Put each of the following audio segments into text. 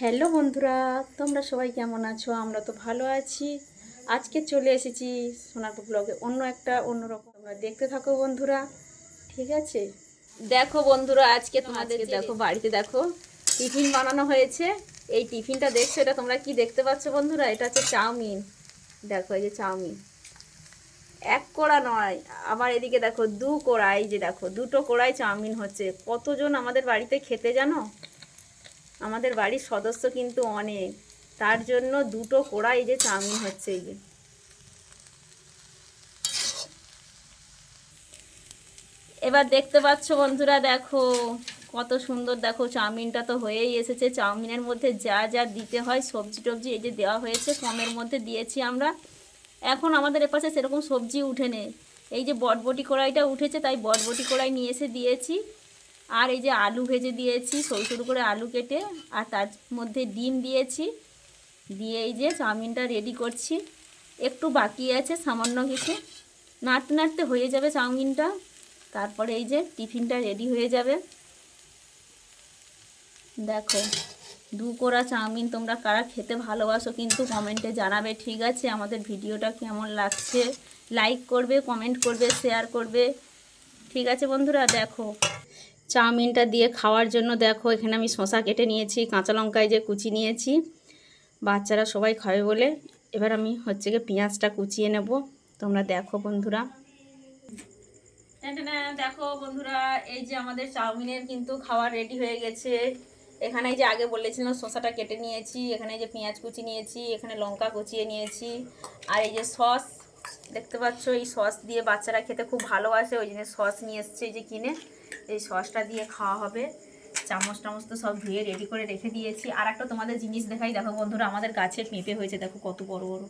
Hello বন্ধুরা তোমরা সবাই কেমন আছো? আমরা তো ভালো আছি। আজকে চলে এসেছি সোনারপুর ব্লগে অন্য একটা অন্যরকম। তোমরা দেখতে থাকো বন্ধুরা ঠিক আছে? দেখো বন্ধুরা আজকে তোমাদের দেখো বাড়িতে দেখো টিফিন বানানো হয়েছে। এই টিফিনটা দেখছ এটা তোমরা কি দেখতে পাচ্ছ বন্ধুরা? এটা হচ্ছে চাউমিন। দেখো এই যে চাউমিন। এক কোড়া নয় আবার এদিকে দেখো দু কোড়া এই যে দেখো দুটো কোড়াই চাউমিন হচ্ছে। কতজন আমাদের বাড়িতে খেতে জানো? আমাদের বাড়ির সদস্য কিন্তু অনেক। তার জন্য দুটো কোড়া এই যে চাউমিন হচ্ছে এই যে। এবার দেখতে পাচ্ছ বন্ধুরা, দেখো, কত সুন্দর দেখো চাউমিনটা তো হয়েই এসেছে। চাউমিনের মধ্যে যা যা দিতে হয়, সবজি টবজি এই যে দেওয়া হয়েছে, কমের মধ্যে দিয়েছি আমরা। এখন আমাদের এপাশে সেরকম সবজি উঠে নেই। এই যে বটবটি কড়াইটা উঠেছে, তাই বটবটি কড়াই নিয়ে এসে দিয়েছি। আর এই যে আলু ভেজে দিয়েছি, সরু সরু করে আলু কেটে, আর তার মধ্যে ডিম দিয়েছি। দিয়ে এই যে চাউমিনটা রেডি করছি। একটু বাকি আছে সামান্য কিছু। নাড়তে নাড়তে হয়ে যাবে চাউমিনটা। তারপরে এই যে টিফিনটা রেডি হয়ে যাবে। দেখো, দু কোড়া চাউমিন তোমরা কারা খেতে ভালোবাসো কিন্তু কমেন্টে জানাবে, ঠিক আছে? আমাদের ভিডিওটা কেমন লাগছে? লাইক করবে কমেন্ট করবে শেয়ার করবে। ঠিক আছে বন্ধুরা, দেখো। চাউমিনটা দিয়ে খাওয়ার জন্য দেখো, এখানে আমি শশা কেটে নিয়েছি, কাঁচা লঙ্কায় যে কুচি নিয়েছি। বাচ্চারা সবাই খাবে বলে। এবার আমি হচ্ছে গিয়ে পেঁয়াজটা কুচিয়ে নেব। তোমরা দেখো বন্ধুরা। দেখো বন্ধুরা, এই যে আমাদের চাউমিনের কিন্তু খাওয়ার রেডি হয়ে গেছে। এখানে যে আগে বলেছিলাম শসাটা কেটে নিয়েছি, এখানে যে পেঁয়াজ কুচি নিয়েছি, এখানে লঙ্কা কুচিয়ে নিয়েছি। আর এই যে সস, দেখতে পাচ্ছ এই সস দিয়ে বাচ্চারা খেতে খুব ভালোবাসে, ওই জন্য সস নিয়ে এসছে এই যে কিনে। এই সসটা দিয়ে খাওয়া হবে। চামচ টামচ তো সব ধুয়ে রেডি করে রেখে দিয়েছি। আর একটা তোমাদের জিনিস দেখাই। দেখো বন্ধুরা, আমাদের গাছে পেঁপে হয়েছে। দেখো কত বড় বড়।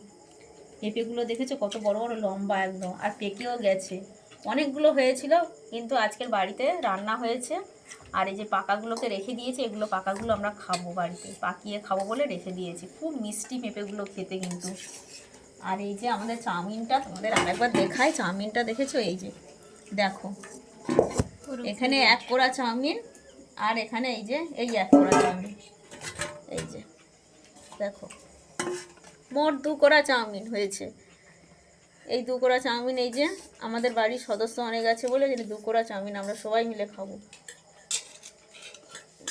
পেঁপেগুলো দেখেছ? কত বড় বড়, লম্বা একদম। আর পেকেও গেছে। অনেকগুলো হয়েছিল, কিন্তু আজকের বাড়িতে রান্না হয়েছে। আর এই যে পাকাগুলোকে রেখে দিয়েছি, এগুলো পাকাগুলো আমরা খাব বাড়িতে। পাকিয়ে খাব বলে রেখে দিয়েছি। খুব মিষ্টি পেঁপেগুলো খেতে কিন্তু। আর এই যে আমাদের চাউমিনটা তোমাদের আরেকবার দেখাই। চাউমিনটা দেখেছ? এই যে, দেখো। এখানে এক কোড়া চাউমিন আর এখানে এই যে এই এক কোড়া চাউমিন। এই যে দেখো। মোট দু কোড়া চাউমিন হয়েছে। এই দু কোড়া চাউমিন এই যে আমাদের বাড়ির সদস্য অনেক আছে বলে যে দু কোড়া চাউমিন আমরা সবাই মিলে খাব।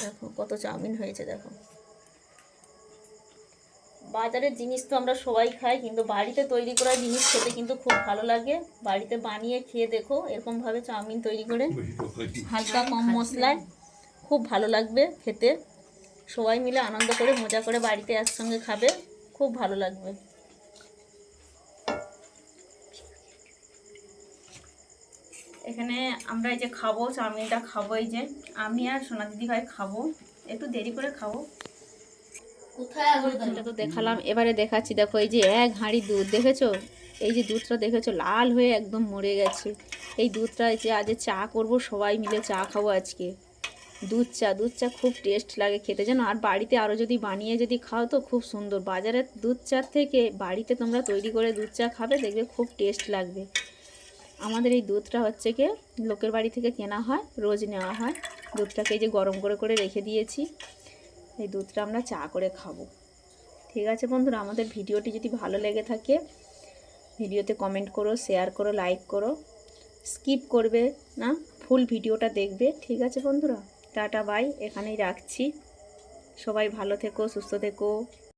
দেখো কত চাউমিন হয়েছে দেখো। বাজারের জিনিস তো আমরা সবাই খাই, কিন্তু বাড়িতে তৈরি করা জিনিস খেতে কিন্তু খুব ভালো লাগে। বাড়িতে বানিয়ে খেয়ে দেখো এরকমভাবে চাউমিন তৈরি করে। হালকা কম মশলায়। খুব ভালো লাগবে খেতে। সবাই মিলে আনন্দ করে, মজা করে বাড়িতে একসঙ্গে খাবে। খুব ভালো লাগবে। এখানে আমরা এই যে খাব, চাউমিনটা খাব এই যে। আমি আর সোনা দিদি ভাই খাব। একটু দেরি করে খাব। দেখালাম, এবারে দেখাচ্ছি, দেখো এই যে এক হাঁড়ি দুধ, দেখেছ? এই যে দুধটা দেখেছ, লাল হয়ে একদম মরে গেছে। এই দুধটা যে আজ চা করব, সবাই মিলে চা খাব আজকে। দুধ চা দুধ চা খুব টেস্ট লাগে খেতে, জানো? আর বাড়িতে আরও যদি বানিয়ে যদি খাও তো খুব সুন্দর। বাজারের দুধ চার থেকে বাড়িতে তোমরা তৈরি করে দুধ চা খাবে, দেখবে খুব টেস্ট লাগবে। আমাদের এই দুধটা হচ্ছে কি? লোকের বাড়ি থেকে কেনা হয়, রোজ নেওয়া হয়। দুধটাকে যে গরম করে করে রেখে দিয়েছি। এই দুধটা আমরা চা করে খাব। ঠিক আছে বন্ধুরা, আমাদের ভিডিওটি যদি ভালো লেগে থাকে, ভিডিওতে কমেন্ট করো শেয়ার করো লাইক করো স্কিপ করবে না ফুল ভিডিওটা দেখবে। ঠিক আছে বন্ধুরা, টাটা বাই এখানেই রাখছি। সবাই ভালো থেকো, সুস্থ থেকো।